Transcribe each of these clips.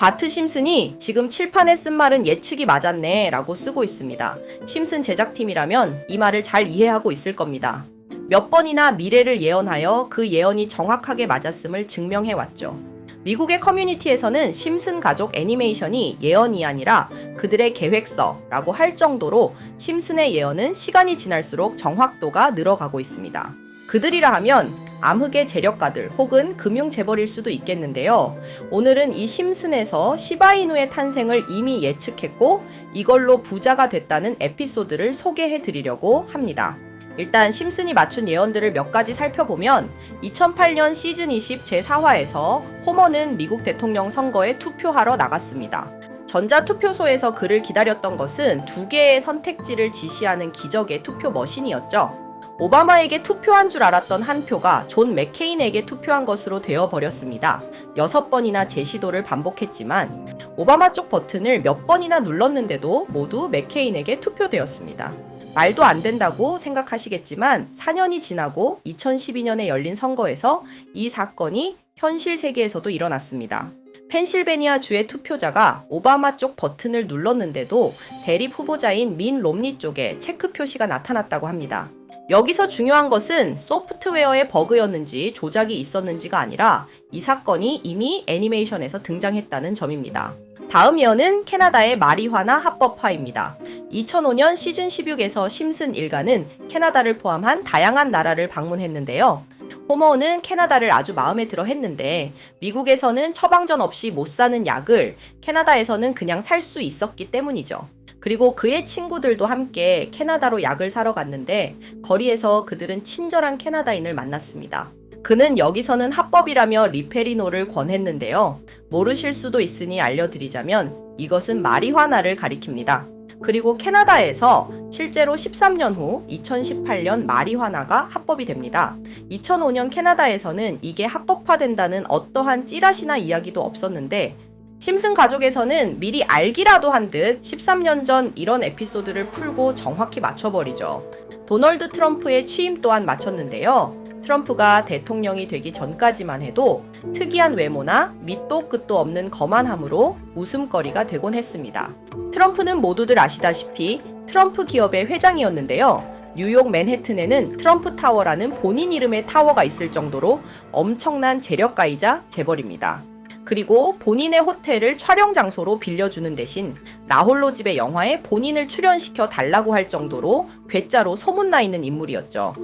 바트 심슨이 지금 칠판에 쓴 말은 예측이 맞았네 라고 쓰고 있습니다. 심슨 제작팀이라면 이 말을 잘 이해하고 있을 겁니다. 몇 번이나 미래를 예언하여 그 예언이 정확하게 맞았음을 증명해 왔죠. 미국의 커뮤니티에서는 심슨 가족 애니메이션이 예언이 아니라 그들의 계획서라고 할 정도로 심슨의 예언은 시간이 지날수록 정확도가 늘어가고 있습니다. 그들이라 하면 암흑의 재력가들 혹은 금융 재벌일 수도 있겠는데요. 오늘은 이 심슨에서 시바이누의 탄생을 이미 예측했고 이걸로 부자가 됐다는 에피소드를 소개해 드리려고 합니다. 일단 심슨이 맞춘 예언들을 몇 가지 살펴보면 2008년 시즌 20 제4화에서 호머는 미국 대통령 선거에 투표하러 나갔습니다. 전자투표소에서 그를 기다렸던 것은 두 개의 선택지를 지시하는 기적의 투표 머신이었죠. 오바마에게 투표한 줄 알았던 한 표가 존 맥케인에게 투표한 것으로 되어버렸습니다. 여섯 번이나 재시도를 반복했지만 오바마 쪽 버튼을 몇 번이나 눌렀는데도 모두 맥케인에게 투표되었습니다. 말도 안 된다고 생각하시겠지만 4년이 지나고 2012년에 열린 선거에서 이 사건이 현실 세계에서도 일어났습니다. 펜실베니아 주의 투표자가 오바마 쪽 버튼을 눌렀는데도 대립 후보자인 민 롬니 쪽에 체크 표시가 나타났다고 합니다. 여기서 중요한 것은 소프트웨어의 버그였는지 조작이 있었는지가 아니라 이 사건이 이미 애니메이션에서 등장했다는 점입니다. 다음 예언은 캐나다의 마리화나 합법화입니다. 2005년 시즌 16에서 심슨 일가는 캐나다를 포함한 다양한 나라를 방문했는데요. 호머는 캐나다를 아주 마음에 들어 했는데 미국에서는 처방전 없이 못 사는 약을 캐나다에서는 그냥 살 수 있었기 때문이죠. 그리고 그의 친구들도 함께 캐나다로 약을 사러 갔는데 거리에서 그들은 친절한 캐나다인을 만났습니다. 그는 여기서는 합법이라며 리페리노를 권했는데요. 모르실 수도 있으니 알려드리자면 이것은 마리화나를 가리킵니다. 그리고 캐나다에서 실제로 13년 후 2018년 마리화나가 합법이 됩니다. 2005년 캐나다에서는 이게 합법화된다는 어떠한 찌라시나 이야기도 없었는데 심슨 가족에서는 미리 알기라도 한 듯 13년 전 이런 에피소드를 풀고 정확히 맞춰버리죠. 도널드 트럼프의 취임 또한 맞췄는데요. 트럼프가 대통령이 되기 전까지만 해도 특이한 외모나 밑도 끝도 없는 거만함으로 웃음거리가 되곤 했습니다. 트럼프는 모두들 아시다시피 트럼프 기업의 회장이었는데요. 뉴욕 맨해튼에는 트럼프 타워라는 본인 이름의 타워가 있을 정도로 엄청난 재력가이자 재벌입니다. 그리고 본인의 호텔을 촬영 장소로 빌려주는 대신 나홀로 집의 영화에 본인을 출연시켜 달라고 할 정도로 괴짜로 소문나 있는 인물이었죠.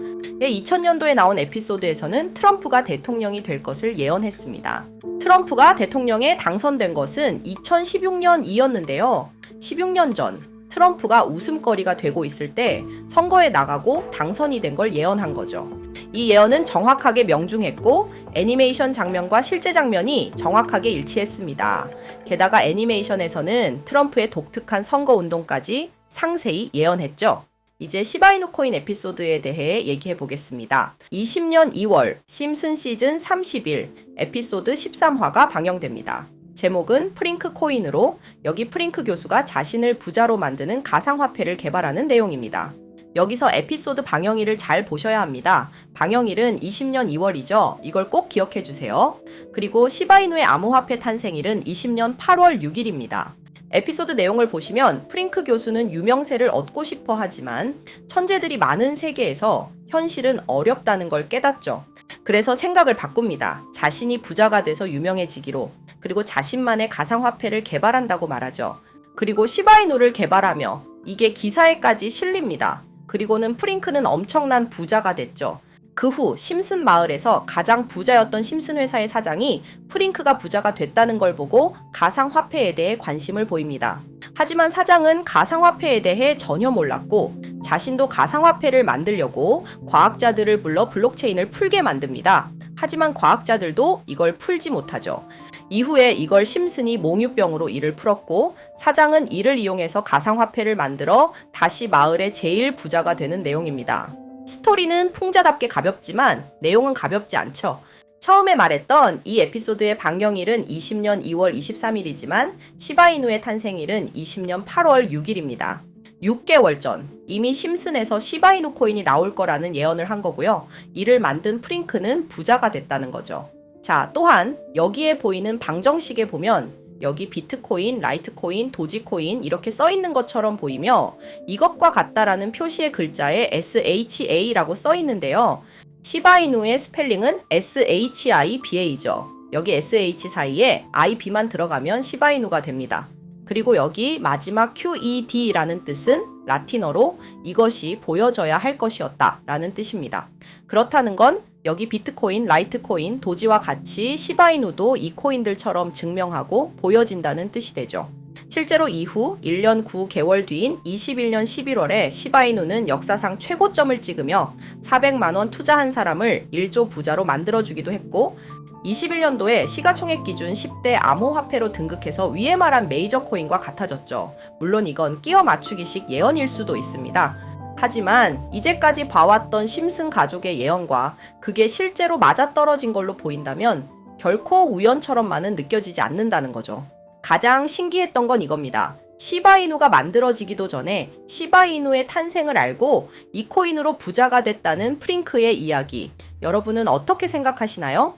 2000년도에 나온 에피소드에서는 트럼프가 대통령이 될 것을 예언했습니다. 트럼프가 대통령에 당선된 것은 2016년이었는데요. 16년 전 트럼프가 웃음거리가 되고 있을 때 선거에 나가고 당선이 된 걸 예언한 거죠. 이 예언은 정확하게 명중했고 애니메이션 장면과 실제 장면이 정확하게 일치했습니다. 게다가 애니메이션에서는 트럼프의 독특한 선거 운동까지 상세히 예언했죠. 이제 시바이누 코인 에피소드에 대해 얘기해 보겠습니다. 20년 2월 심슨 시즌 30일 에피소드 13화가 방영됩니다. 제목은 프링크 코인으로 여기 프링크 교수가 자신을 부자로 만드는 가상화폐를 개발하는 내용입니다. 여기서 에피소드 방영일을 잘 보셔야 합니다. 방영일은 20년 2월이죠. 이걸 꼭 기억해 주세요. 그리고 시바이누의 암호화폐 탄생일은 20년 8월 6일입니다. 에피소드 내용을 보시면 프링크 교수는 유명세를 얻고 싶어 하지만 천재들이 많은 세계에서 현실은 어렵다는 걸 깨닫죠. 그래서 생각을 바꿉니다. 자신이 부자가 돼서 유명해지기로 그리고 자신만의 가상화폐를 개발한다고 말하죠. 그리고 시바이누를 개발하며 이게 기사에까지 실립니다. 그리고는 프링크는 엄청난 부자가 됐죠. 그 후 심슨 마을에서 가장 부자였던 심슨 회사의 사장이 프링크가 부자가 됐다는 걸 보고 가상화폐에 대해 관심을 보입니다. 하지만 사장은 가상화폐에 대해 전혀 몰랐고 자신도 가상화폐를 만들려고 과학자들을 불러 블록체인을 풀게 만듭니다. 하지만 과학자들도 이걸 풀지 못하죠. 이후에 이걸 심슨이 몽유병으로 이를 풀었고 사장은 이를 이용해서 가상화폐를 만들어 다시 마을의 제일 부자가 되는 내용입니다. 스토리는 풍자답게 가볍지만 내용은 가볍지 않죠. 처음에 말했던 이 에피소드의 방영일은 20년 2월 23일이지만 시바이누의 탄생일은 20년 8월 6일입니다. 6개월 전 이미 심슨에서 시바이누 코인이 나올 거라는 예언을 한 거고요. 이를 만든 프링크는 부자가 됐다는 거죠. 자, 또한 여기에 보이는 방정식에 보면 여기 비트코인, 라이트코인, 도지코인 이렇게 써 있는 것처럼 보이며 이것과 같다라는 표시의 글자에 SHA라고 써 있는데요. 시바이누의 스펠링은 SHIBA죠. 여기 SH 사이에 IB만 들어가면 시바이누가 됩니다. 그리고 여기 마지막 QED라는 뜻은 라틴어로 이것이 보여져야 할 것이었다 라는 뜻입니다. 그렇다는 건 여기 비트코인, 라이트코인, 도지와 같이 시바이누도 이 코인들처럼 증명하고 보여진다는 뜻이 되죠. 실제로 이후 1년 9개월 뒤인 21년 11월에 시바이누는 역사상 최고점을 찍으며 400만 원 투자한 사람을 1조 부자로 만들어주기도 했고 21년도에 시가총액 기준 10대 암호화폐로 등극해서 위에 말한 메이저 코인과 같아졌죠. 물론 이건 끼워 맞추기식 예언일 수도 있습니다. 하지만 이제까지 봐왔던 심슨 가족의 예언과 그게 실제로 맞아떨어진 걸로 보인다면 결코 우연처럼만은 느껴지지 않는다는 거죠. 가장 신기했던 건 이겁니다. 시바이누가 만들어지기도 전에 시바이누의 탄생을 알고 이 코인으로 부자가 됐다는 프링크의 이야기. 여러분은 어떻게 생각하시나요?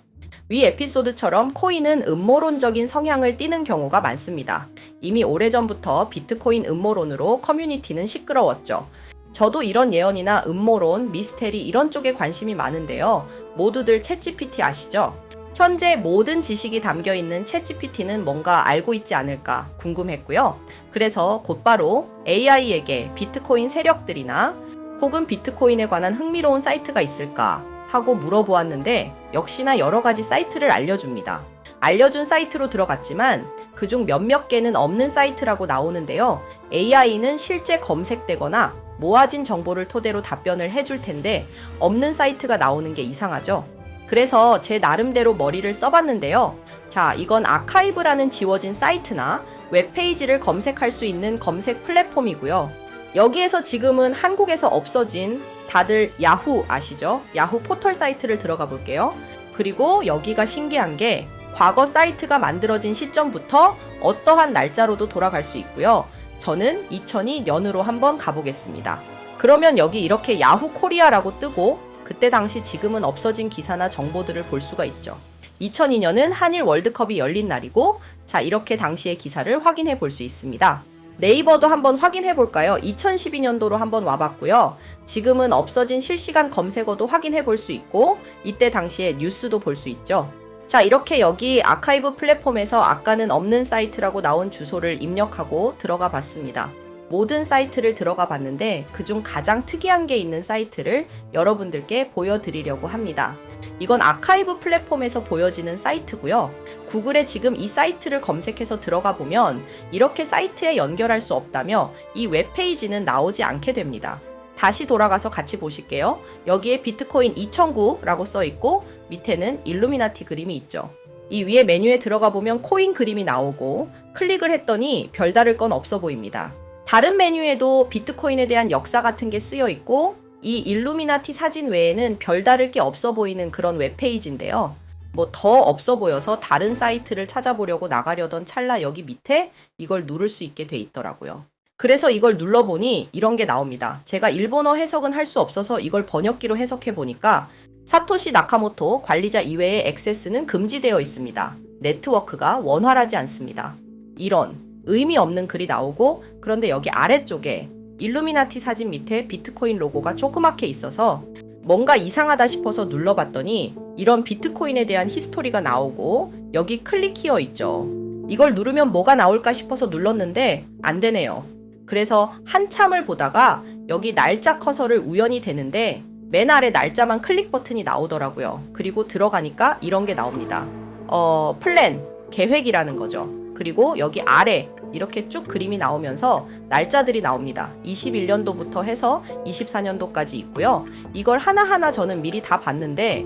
위 에피소드처럼 코인은 음모론적인 성향을 띠는 경우가 많습니다. 이미 오래전부터 비트코인 음모론으로 커뮤니티는 시끄러웠죠. 저도 이런 예언이나 음모론, 미스테리 이런 쪽에 관심이 많은데요. 모두들 챗GPT 아시죠? 현재 모든 지식이 담겨 있는 챗GPT는 뭔가 알고 있지 않을까 궁금했고요. 그래서 곧바로 AI에게 비트코인 세력들이나 혹은 비트코인에 관한 흥미로운 사이트가 있을까 하고 물어보았는데 역시나 여러 가지 사이트를 알려줍니다. 알려준 사이트로 들어갔지만 그중 몇몇 개는 없는 사이트라고 나오는데요. AI는 실제 검색되거나 모아진 정보를 토대로 답변을 해줄 텐데 없는 사이트가 나오는 게 이상하죠. 그래서 제 나름대로 머리를 써봤는데요. 자, 이건 아카이브라는 지워진 사이트나 웹페이지를 검색할 수 있는 검색 플랫폼이고요. 여기에서 지금은 한국에서 없어진 다들 야후 아시죠? 야후 포털 사이트를 들어가 볼게요. 그리고 여기가 신기한 게 과거 사이트가 만들어진 시점부터 어떠한 날짜로도 돌아갈 수 있고요. 저는 2002 년으로 한번 가보겠습니다. 그러면 여기 이렇게 야후 코리아라고 뜨고 그때 당시 지금은 없어진 기사나 정보들을 볼 수가 있죠. 2002년은 한일 월드컵이 열린 날이고 자 이렇게 당시의 기사를 확인해 볼 수 있습니다. 네이버도 한번 확인해 볼까요? 2012년도로 한번 와봤고요. 지금은 없어진 실시간 검색어도 확인해 볼 수 있고 이때 당시의 뉴스도 볼 수 있죠. 자, 이렇게 여기 아카이브 플랫폼에서 아까는 없는 사이트라고 나온 주소를 입력하고 들어가 봤습니다. 모든 사이트를 들어가 봤는데 그중 가장 특이한 게 있는 사이트를 여러분들께 보여드리려고 합니다. 이건 아카이브 플랫폼에서 보여지는 사이트고요. 구글에 지금 이 사이트를 검색해서 들어가 보면 이렇게 사이트에 연결할 수 없다며 이 웹페이지는 나오지 않게 됩니다. 다시 돌아가서 같이 보실게요. 여기에 비트코인 2009라고 써 있고 밑에는 일루미나티 그림이 있죠. 이 위에 메뉴에 들어가 보면 코인 그림이 나오고 클릭을 했더니 별다를 건 없어 보입니다. 다른 메뉴에도 비트코인에 대한 역사 같은 게 쓰여 있고 이 일루미나티 사진 외에는 별다를 게 없어 보이는 그런 웹페이지인데요. 뭐 더 없어 보여서 다른 사이트를 찾아보려고 나가려던 찰나 여기 밑에 이걸 누를 수 있게 돼 있더라고요. 그래서 이걸 눌러보니 이런 게 나옵니다. 제가 일본어 해석은 할 수 없어서 이걸 번역기로 해석해 보니까 사토시 나카모토 관리자 이외의 액세스는 금지되어 있습니다. 네트워크가 원활하지 않습니다. 이런 의미 없는 글이 나오고 그런데 여기 아래쪽에 일루미나티 사진 밑에 비트코인 로고가 조그맣게 있어서 뭔가 이상하다 싶어서 눌러봤더니 이런 비트코인에 대한 히스토리가 나오고 여기 클릭 키어 있죠. 이걸 누르면 뭐가 나올까 싶어서 눌렀는데 안 되네요. 그래서 한참을 보다가 여기 날짜 커서를 우연히 되는데 맨 아래 날짜만 클릭 버튼이 나오더라고요. 그리고 들어가니까 이런 게 나옵니다. 어, 플랜, 계획이라는 거죠. 그리고 여기 아래 이렇게 쭉 그림이 나오면서 날짜들이 나옵니다. 21년도부터 해서 24년도까지 있고요. 이걸 하나하나 저는 미리 다 봤는데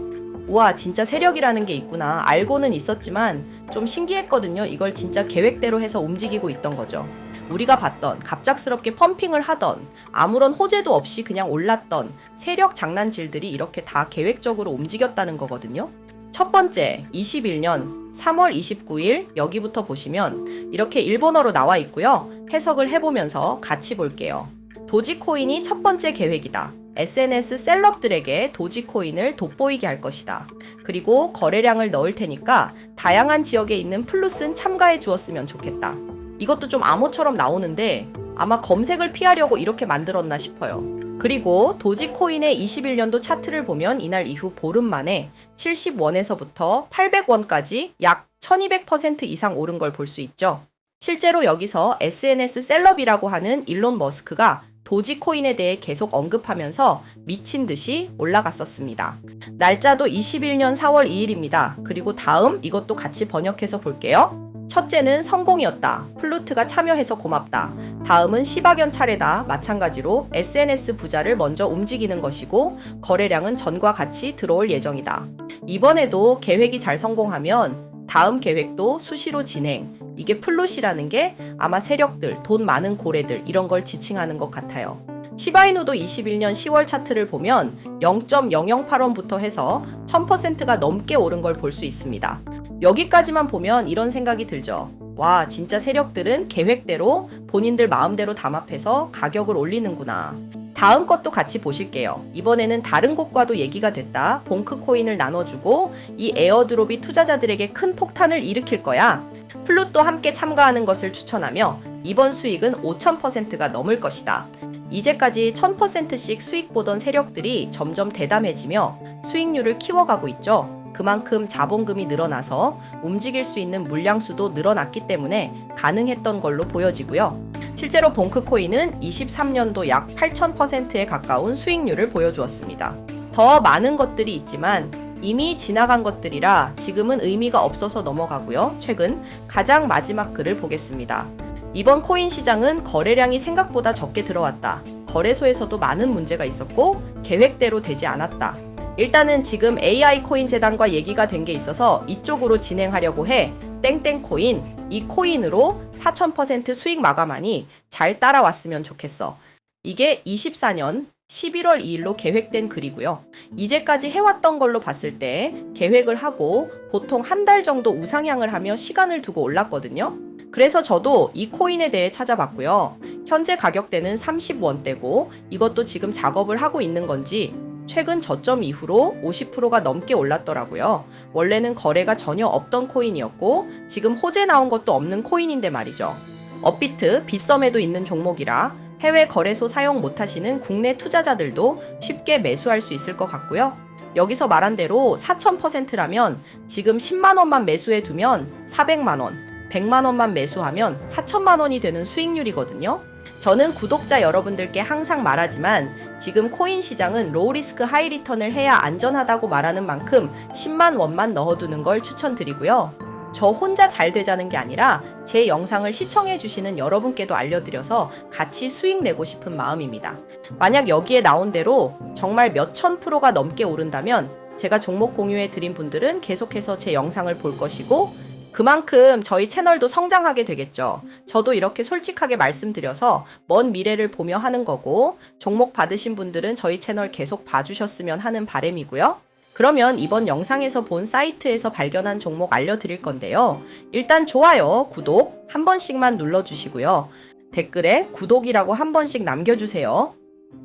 우와 진짜 세력이라는 게 있구나 알고는 있었지만 좀 신기했거든요. 이걸 진짜 계획대로 해서 움직이고 있던 거죠. 우리가 봤던 갑작스럽게 펌핑을 하던 아무런 호재도 없이 그냥 올랐던 세력 장난질들이 이렇게 다 계획적으로 움직였다는 거거든요. 첫 번째, 21년 3월 29일 여기부터 보시면 이렇게 일본어로 나와 있고요. 해석을 해보면서 같이 볼게요. 도지코인이 첫 번째 계획이다. SNS 셀럽들에게 도지코인을 돋보이게 할 것이다. 그리고 거래량을 넣을 테니까 다양한 지역에 있는 플루슨 참가해 주었으면 좋겠다. 이것도 좀 암호처럼 나오는데 아마 검색을 피하려고 이렇게 만들었나 싶어요. 그리고 도지코인의 21년도 차트를 보면 이날 이후 보름 만에 70원에서부터 800원까지 약 1200% 이상 오른 걸 볼 수 있죠. 실제로 여기서 SNS 셀럽이라고 하는 일론 머스크가 도지코인에 대해 계속 언급하면서 미친 듯이 올라갔었습니다. 날짜도 21년 4월 2일입니다. 그리고 다음 이것도 같이 번역해서 볼게요. 첫째는 성공이었다. 플루트가 참여해서 고맙다. 다음은 시박연 차례다. 마찬가지로 SNS 부자를 먼저 움직이는 것이고 거래량은 전과 같이 들어올 예정이다. 이번에도 계획이 잘 성공하면 다음 계획도 수시로 진행. 이게 플룻이라는 게 아마 세력들, 돈 많은 고래들 이런 걸 지칭하는 것 같아요. 시바이누도 21년 10월 차트를 보면 0.008원부터 해서 1000%가 넘게 오른 걸 볼 수 있습니다. 여기까지만 보면 이런 생각이 들죠. 와, 진짜 세력들은 계획대로 본인들 마음대로 담합해서 가격을 올리는구나. 다음 것도 같이 보실게요. 이번에는 다른 곳과도 얘기가 됐다. 봉크 코인을 나눠주고 이 에어드롭이 투자자들에게 큰 폭탄을 일으킬 거야. 플룻도 함께 참가하는 것을 추천하며 이번 수익은 5,000%가 넘을 것이다. 이제까지 1000%씩 수익 보던 세력들이 점점 대담해지며 수익률을 키워가고 있죠. 그만큼 자본금이 늘어나서 움직일 수 있는 물량수도 늘어났기 때문에 가능했던 걸로 보여지고요. 실제로 봉크코인은 23년도 약 8,000%에 가까운 수익률을 보여주었습니다. 더 많은 것들이 있지만 이미 지나간 것들이라 지금은 의미가 없어서 넘어가고요. 최근 가장 마지막 글을 보겠습니다. 이번 코인 시장은 거래량이 생각보다 적게 들어왔다. 거래소에서도 많은 문제가 있었고 계획대로 되지 않았다. 일단은 지금 AI 코인 재단과 얘기가 된 게 있어서 이쪽으로 진행하려고 해. 땡땡 코인 이 코인으로 4000% 수익 마감하니 잘 따라왔으면 좋겠어. 이게 24년 11월 2일로 계획된 글이고요. 이제까지 해왔던 걸로 봤을 때 계획을 하고 보통 한 달 정도 우상향을 하며 시간을 두고 올랐거든요. 그래서 저도 이 코인에 대해 찾아봤고요. 현재 가격대는 30원대고 이것도 지금 작업을 하고 있는 건지 최근 저점 이후로 50%가 넘게 올랐더라고요. 원래는 거래가 전혀 없던 코인이었고 지금 호재 나온 것도 없는 코인인데 말이죠. 업비트, 빗썸에도 있는 종목이라 해외 거래소 사용 못하시는 국내 투자자들도 쉽게 매수할 수 있을 것 같고요. 여기서 말한 대로 4,000%라면 지금 10만 원만 매수해 두면 400만 원, 100만 원만 매수하면 4천만 원이 되는 수익률이거든요. 저는 구독자 여러분들께 항상 말하지만 지금 코인 시장은 로우 리스크 하이 리턴을 해야 안전하다고 말하는 만큼 10만 원만 넣어두는 걸 추천드리고요. 저 혼자 잘 되자는 게 아니라 제 영상을 시청해 주시는 여러분께도 알려드려서 같이 수익 내고 싶은 마음입니다. 만약 여기에 나온 대로 정말 몇천 프로가 넘게 오른다면 제가 종목 공유해 드린 분들은 계속해서 제 영상을 볼 것이고 그만큼 저희 채널도 성장하게 되겠죠. 저도 이렇게 솔직하게 말씀드려서 먼 미래를 보며 하는 거고 종목 받으신 분들은 저희 채널 계속 봐주셨으면 하는 바람이고요. 그러면 이번 영상에서 본 사이트에서 발견한 종목 알려드릴 건데요. 일단 좋아요, 구독 한 번씩만 눌러주시고요. 댓글에 구독이라고 한 번씩 남겨주세요.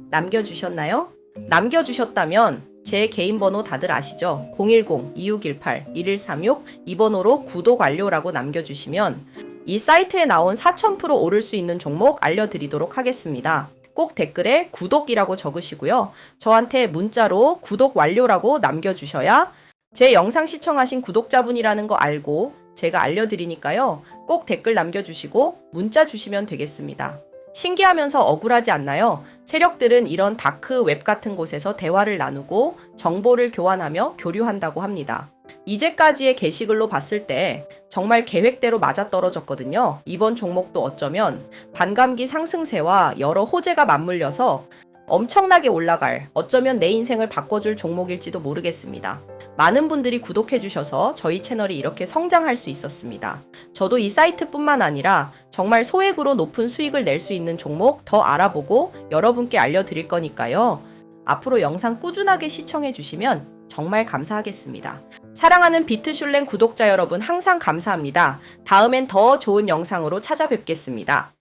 남겨주셨나요? 남겨주셨다면 제 개인 번호 다들 아시죠? 010-2618-1136 이 번호로 구독 완료라고 남겨주시면 이 사이트에 나온 4000% 오를 수 있는 종목 알려드리도록 하겠습니다. 꼭 댓글에 구독이라고 적으시고요. 저한테 문자로 구독 완료라고 남겨주셔야 제 영상 시청하신 구독자분이라는 거 알고 제가 알려드리니까요. 꼭 댓글 남겨주시고 문자 주시면 되겠습니다. 신기하면서 억울하지 않나요? 세력들은 이런 다크 웹 같은 곳에서 대화를 나누고 정보를 교환하며 교류한다고 합니다. 이제까지의 게시글로 봤을 때 정말 계획대로 맞아떨어졌거든요. 이번 종목도 어쩌면 반감기 상승세와 여러 호재가 맞물려서 엄청나게 올라갈 어쩌면 내 인생을 바꿔줄 종목일지도 모르겠습니다. 많은 분들이 구독해주셔서 저희 채널이 이렇게 성장할 수 있었습니다. 저도 이 사이트뿐만 아니라 정말 소액으로 높은 수익을 낼 수 있는 종목 더 알아보고 여러분께 알려드릴 거니까요. 앞으로 영상 꾸준하게 시청해주시면 정말 감사하겠습니다. 사랑하는 비트슐랭 구독자 여러분 항상 감사합니다. 다음엔 더 좋은 영상으로 찾아뵙겠습니다.